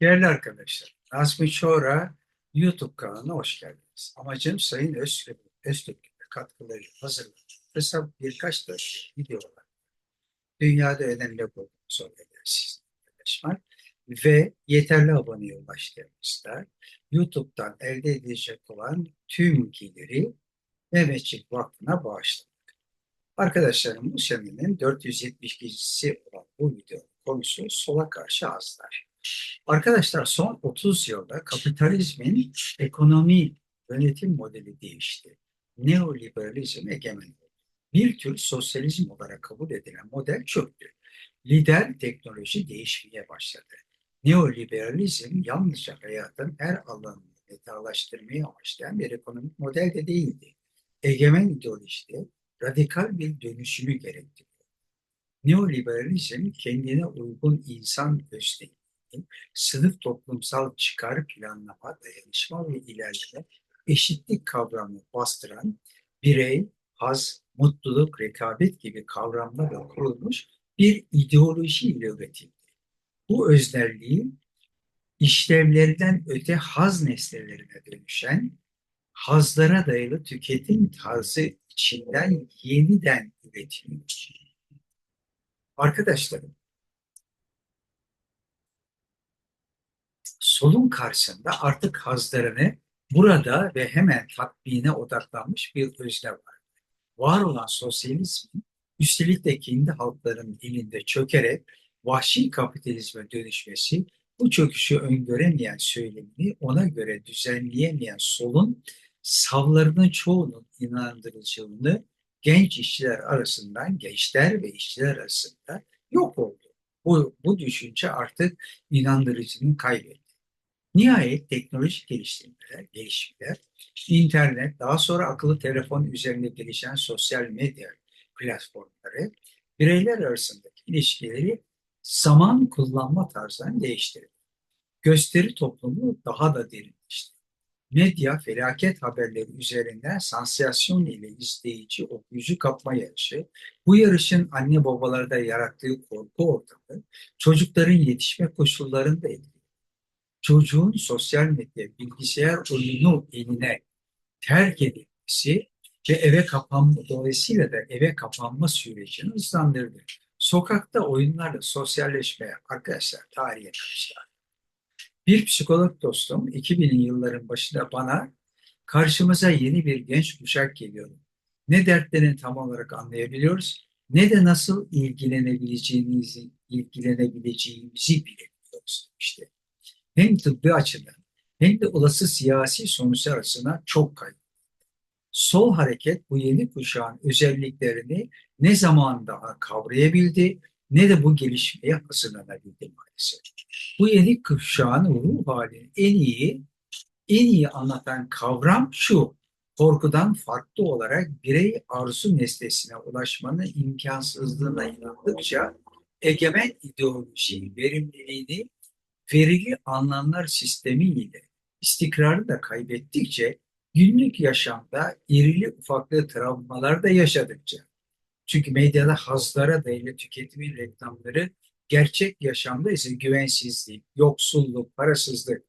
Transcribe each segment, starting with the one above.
Değerli arkadaşlar, Nazmi Çora YouTube kanalına hoş geldiniz. Amacım Sayın Öztürk, Öztürk'ün katkılarıyla hazırlanan kısa birkaç dakika videolar. Dünyada önemli bulduğumuz olayları sizinle ve yeterli aboneye ulaştığımızda YouTube'dan elde edilecek olan tüm geliri Mehmetçik Vakfı'na bağışlamak. Arkadaşlarım bu senenin 472'si olan bu videonun konusu sola karşı azlar. Arkadaşlar son 30 yılda kapitalizmin ekonomi yönetim modeli değişti. Neoliberalizm egemen oldu. Bir tür sosyalizm olarak kabul edilen model çöktü. Lider teknoloji değişmeye başladı. Neoliberalizm yalnızca hayatın her alanını metalaştırmayı amaçlayan bir ekonomik model de değildi. Egemen ideolojide radikal bir dönüşümü gerektiriyor. Neoliberalizm kendine uygun insan özdeği, sınıf toplumsal çıkar planlama, dayanışma ve ilerleme eşitlik kavramını bastıran birey, haz, mutluluk, rekabet gibi kavramlarla kurulmuş bir ideoloji ile üretildi. Bu öznelliği işlevlerinden öte haz nesnelerine dönüşen, hazlara dayalı tüketim tarzı içinden yeniden üretiliyor. Arkadaşlarım, solun karşısında artık hazlarını burada ve hemen tatbine odaklanmış bir özne var. Var olan sosyalizmin üstelik de kendi halkların elinde çökerek vahşi kapitalizme dönüşmesi bu çöküşü öngöremeyen söylemini ona göre düzenleyemeyen solun savlarının çoğunun inandırıcılığını genç işçiler arasından, gençler ve işçiler arasında yok oldu. Bu, bu düşünce artık inandırıcılığını kaybetti. Nihayet teknolojik geliştirmeler, gelişmeler, internet, daha sonra akıllı telefon üzerinde gelişen sosyal medya platformları, bireyler arasındaki ilişkileri zaman kullanma tarzını değiştirdi. Gösteri toplumu daha da derinleşti. Medya felaket haberleri üzerinden sansasyon ile izleyici okuyucu kapma yarışı, bu yarışın anne babalarda yarattığı korku ortamı, çocukların yetişme koşullarını da etkiledi çocuğun sosyal medya, bilgisayar oyunu eline terk edilmesi ve eve kapanma, dolayısıyla da eve kapanma sürecini hızlandırdı. Sokakta oyunlarla sosyalleşmeye arkadaşlar tarihe karışlar. Bir psikolog dostum 2000'li yılların başında bana karşımıza yeni bir genç kuşak geliyor. Ne dertlerini tam olarak anlayabiliyoruz ne de nasıl ilgilenebileceğimizi, ilgilenebileceğimizi bilemiyoruz işte hem tıbbi açıdan hem de olası siyasi sonuçlar açısından çok kayıp. Sol hareket bu yeni kuşağın özelliklerini ne zaman daha kavrayabildi ne de bu gelişmeye hazırlanabildi maalesef. Bu yeni kuşağın ruh halini en iyi en iyi anlatan kavram şu. Korkudan farklı olarak birey arzu nesnesine ulaşmanın imkansızlığına inandıkça egemen ideoloji verimliliğini verili anlamlar sistemi ile istikrarı da kaybettikçe günlük yaşamda irili ufaklı travmalar da yaşadıkça çünkü medyada hazlara dayalı tüketimin reklamları gerçek yaşamda ise güvensizlik, yoksulluk, parasızlık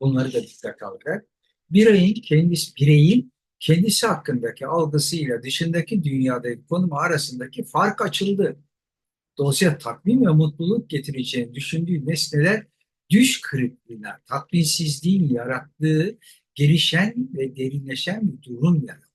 bunları da dikkat alarak bireyin kendisi bireyin kendisi hakkındaki algısıyla dışındaki dünyadaki konumu arasındaki fark açıldı. Dolayısıyla tatmin ve mutluluk getireceğini düşündüğü nesneler düş kırıklığına, tatminsizliğin yarattığı gelişen ve derinleşen bir durum yarattı.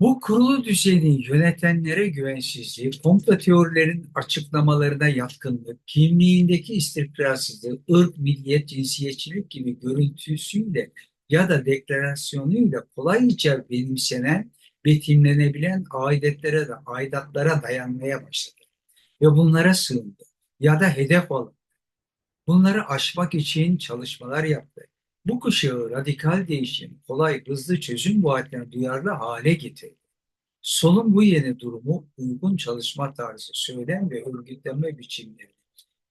Bu kurulu düzenin yönetenlere güvensizliği, komplo teorilerin açıklamalarına yatkınlık, kimliğindeki istikrarsızlık, ırk, milliyet, cinsiyetçilik gibi görüntüsüyle ya da deklarasyonuyla kolayca benimsenen, betimlenebilen aidetlere de aidatlara dayanmaya başladı. Ve bunlara sığındı. Ya da hedef alındı Bunları aşmak için çalışmalar yaptı. Bu kuşağı radikal değişim, kolay, hızlı çözüm vaatlerine duyarlı hale getirdi. Solun bu yeni durumu uygun çalışma tarzı, söylem ve örgütlenme biçimleri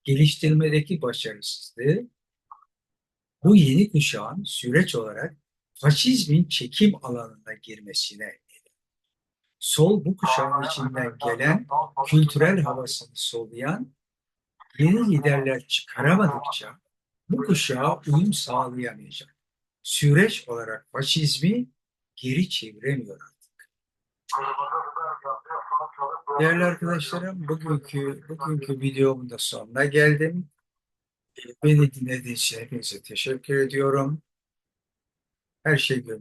geliştirmedeki başarısızlığı bu yeni kuşağın süreç olarak faşizmin çekim alanına girmesine neden. Sol bu kuşağın içinden gelen kültürel havasını soluyan yeni liderler çıkaramadıkça bu kuşağa uyum sağlayamayacak. Süreç olarak faşizmi geri çeviremiyor artık. Değerli arkadaşlarım, bugünkü bugünkü videomun da sonuna geldim. Beni dinlediğiniz için hepinize teşekkür ediyorum. Her şey gönlünüzce.